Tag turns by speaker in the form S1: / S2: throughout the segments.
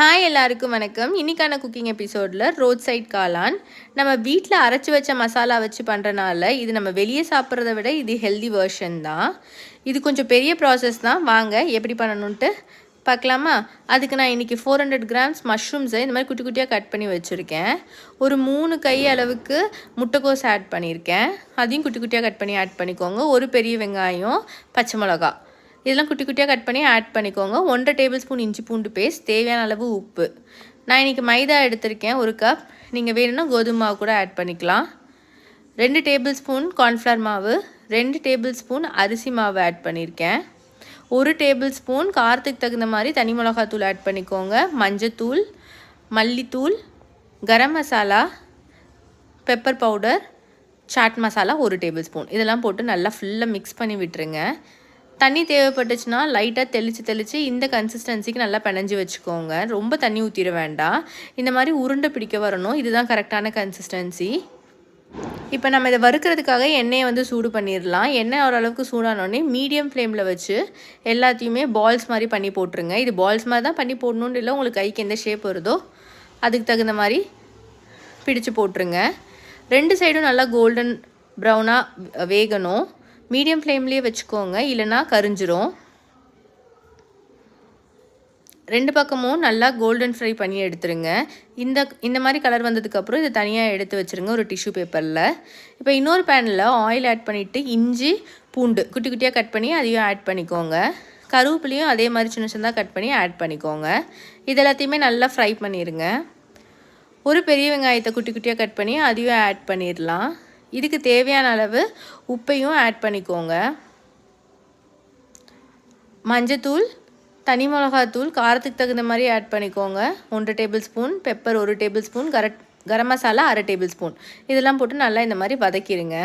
S1: Hi எல்லாருக்கும் வணக்கம். இன்னைக்கான குக்கிங் எபிசோடில் ரோட் சைட் காளான். நம்ம வீட்டில் அரைச்சி வச்ச மசாலா வச்சு பண்ணுறனால இது நம்ம வெளியே சாப்பிட்றத விட இது ஹெல்தி வேர்ஷன் தான். இது கொஞ்சம் பெரிய ப்ராசஸ் தான். வாங்க எப்படி பண்ணணுன்ட்டு பார்க்கலாமா? அதுக்கு நான் இன்றைக்கி ஃபோர் ஹண்ட்ரட் கிராம்ஸ் மஷ்ரூம்ஸை இந்த மாதிரி குட்டி குட்டியாக கட் பண்ணி வச்சுருக்கேன். ஒரு மூணு கை அளவுக்கு முட்டைக்கோஸ் ஆட் பண்ணியிருக்கேன். அதையும் குட்டி குட்டியாக கட் பண்ணி ஆட் பண்ணிக்கோங்க. ஒரு பெரிய வெங்காயம் பச்சை மிளகா இதெல்லாம் குட்டி குட்டியாக கட் பண்ணி ஆட் பண்ணிக்கோங்க. ஒன்றரை டேபிள் ஸ்பூன் இஞ்சி பூண்டு பேஸ்ட் தேவையான அளவு உப்பு. நான் இன்றைக்கி மைதா எடுத்திருக்கேன் ஒரு கப் நீங்கள் வேணும்னா கோதுமை மாவு கூட ஆட் பண்ணிக்கலாம். ரெண்டு டேபிள் ஸ்பூன் கார்ன்ஃப்ளவர் மாவு ரெண்டு டேபிள் ஸ்பூன் அரிசி மாவு ஆட் பண்ணியிருக்கேன் ஒரு டேபிள் ஸ்பூன் காரத்துக்கு தகுந்த மாதிரி தனி மிளகாத்தூள் ஆட் பண்ணிக்கோங்க. மஞ்சத்தூள் மல்லித்தூள் கரம் மசாலா பெப்பர் பவுடர் சாட் மசாலா ஒரு டேபிள் ஸ்பூன் இதெல்லாம் போட்டு நல்லா ஃபுல்லாக மிக்ஸ் பண்ணி விட்டுருங்க. தண்ணி தேவைப்பட்டுச்சுன்னா லைட்டாக தெளித்து தெளித்து இந்த கன்சிஸ்டன்சிக்கு நல்லா பிணைஞ்சி வச்சுக்கோங்க. ரொம்ப தண்ணி ஊற்றிட வேண்டாம். இந்த மாதிரி உருண்டை பிடிக்க வரணும். இதுதான் கரெக்டான கன்சிஸ்டன்சி இப்போ நம்ம இதை வறுக்கிறதுக்காக எண்ணெயை வந்து சூடு பண்ணிடலாம். எண்ணெய் ஓரளவுக்கு சூடானோடனே மீடியம் ஃப்ளேமில் வச்சு எல்லாத்தையுமே பால்ஸ் மாதிரி பண்ணி போட்டுருங்க. இது பால்ஸ் மாதிரி தான் பண்ணி போடணுன்னு இல்லை உங்களுக்கு கைக்கு எந்த ஷேப் வருதோ அதுக்கு தகுந்த மாதிரி பிடிச்சு போட்டுருங்க. ரெண்டு சைடும் நல்லா கோல்டன் ப்ரௌனாக வேகணும். மீடியம் ஃப்ளேம்லேயே வச்சுக்கோங்க. இல்லைனா கரிஞ்சிரும். ரெண்டு பக்கமும் நல்லா கோல்டன் ஃப்ரை பண்ணி எடுத்துருங்க. இந்த இந்த மாதிரி கலர் வந்ததுக்கப்புறம் இதை தனியாக எடுத்து வச்சுருங்க ஒரு டிஷ்யூ பேப்பரில் இப்போ இன்னொரு பேனில் ஆயில் ஆட் பண்ணிவிட்டு இஞ்சி பூண்டு குட்டி குட்டியாக கட் பண்ணி அதையும் ஆட் பண்ணிக்கோங்க. கருவேப்பிலையும் அதே மாதிரி சின்ன சின்னதாக கட் பண்ணி ஆட் பண்ணிக்கோங்க. இது எல்லாத்தையுமே நல்லா ஃப்ரை பண்ணிடுங்க ஒரு பெரிய வெங்காயத்தை குட்டி குட்டியாக கட் பண்ணி அதையும் ஆட் பண்ணிடலாம். இதுக்கு தேவையான அளவு உப்பையும் ஆட் பண்ணிக்கோங்க. மஞ்சத்தூள் தனி மிளகாத்தூள் காரத்துக்கு தகுந்த மாதிரி ஆட் பண்ணிக்கோங்க. ஒன்றரை டேபிள் ஸ்பூன் பெப்பர் ஒரு டேபிள் ஸ்பூன் கர கரம் மசாலா அரை டேபிள் ஸ்பூன் இதெல்லாம் போட்டு நல்லா இந்த மாதிரி வதக்கிடுங்க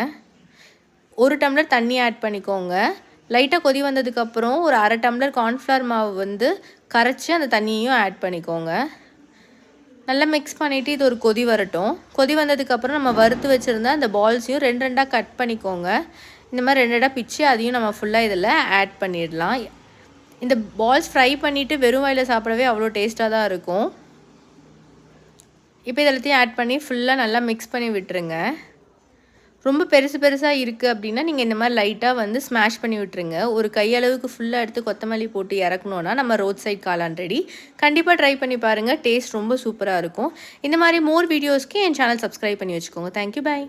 S1: ஒரு டம்ளர் தண்ணி ஆட் பண்ணிக்கோங்க. லைட்டாக கொதி வந்ததுக்கப்புறம் ஒரு அரை டம்ளர் கார்ன்ஃப்ளவர் மாவு வந்து கரைச்சி அந்த தண்ணியையும் ஆட் பண்ணிக்கோங்க. நல்லா மிக்ஸ் பண்ணிவிட்டு இது ஒரு கொதி வரட்டும். கொதி வந்ததுக்கப்புறம் நம்ம வறுத்து வச்சுருந்தா அந்த பால்ஸையும் ரெண்டு ரெண்டாக கட் பண்ணிக்கோங்க. இந்த மாதிரி ரெண்டு ரெண்டாக பிச்சு அதையும் நம்ம ஃபுல்லாக இதில் ஆட் பண்ணிடலாம். இந்த பால்ஸ் ஃப்ரை பண்ணிவிட்டு வெறும் வாயில் சாப்பிடவே அவ்வளோ டேஸ்ட்டாக தான் இருக்கும். இப்போ இதெல்லாத்தையும் ஆட் பண்ணி ஃபுல்லாக நல்லா மிக்ஸ் பண்ணி விட்டுருங்க. ரொம்ப பெருசு பெருசாக இருக்குது அப்படின்னா நீங்கள் இந்த மாதிரி லைட்டாக வந்து ஸ்மாஷ் பண்ணி விட்டுருங்க. ஒரு கையளவுக்கு ஃபுல்லாக எடுத்து கொத்தமல்லி போட்டு இறக்கணுன்னா நம்ம ரோட் சைட் காளான் ரெடி கண்டிப்பாக ட்ரை பண்ணி பாருங்கள் டேஸ்ட் ரொம்ப சூப்பராக இருக்கும். இந்த மாதிரி மோர் வீடியோஸ்க்கு என் சேனல் சப்ஸ்கிரைப் பண்ணி வச்சுக்கோங்க. Thank you bye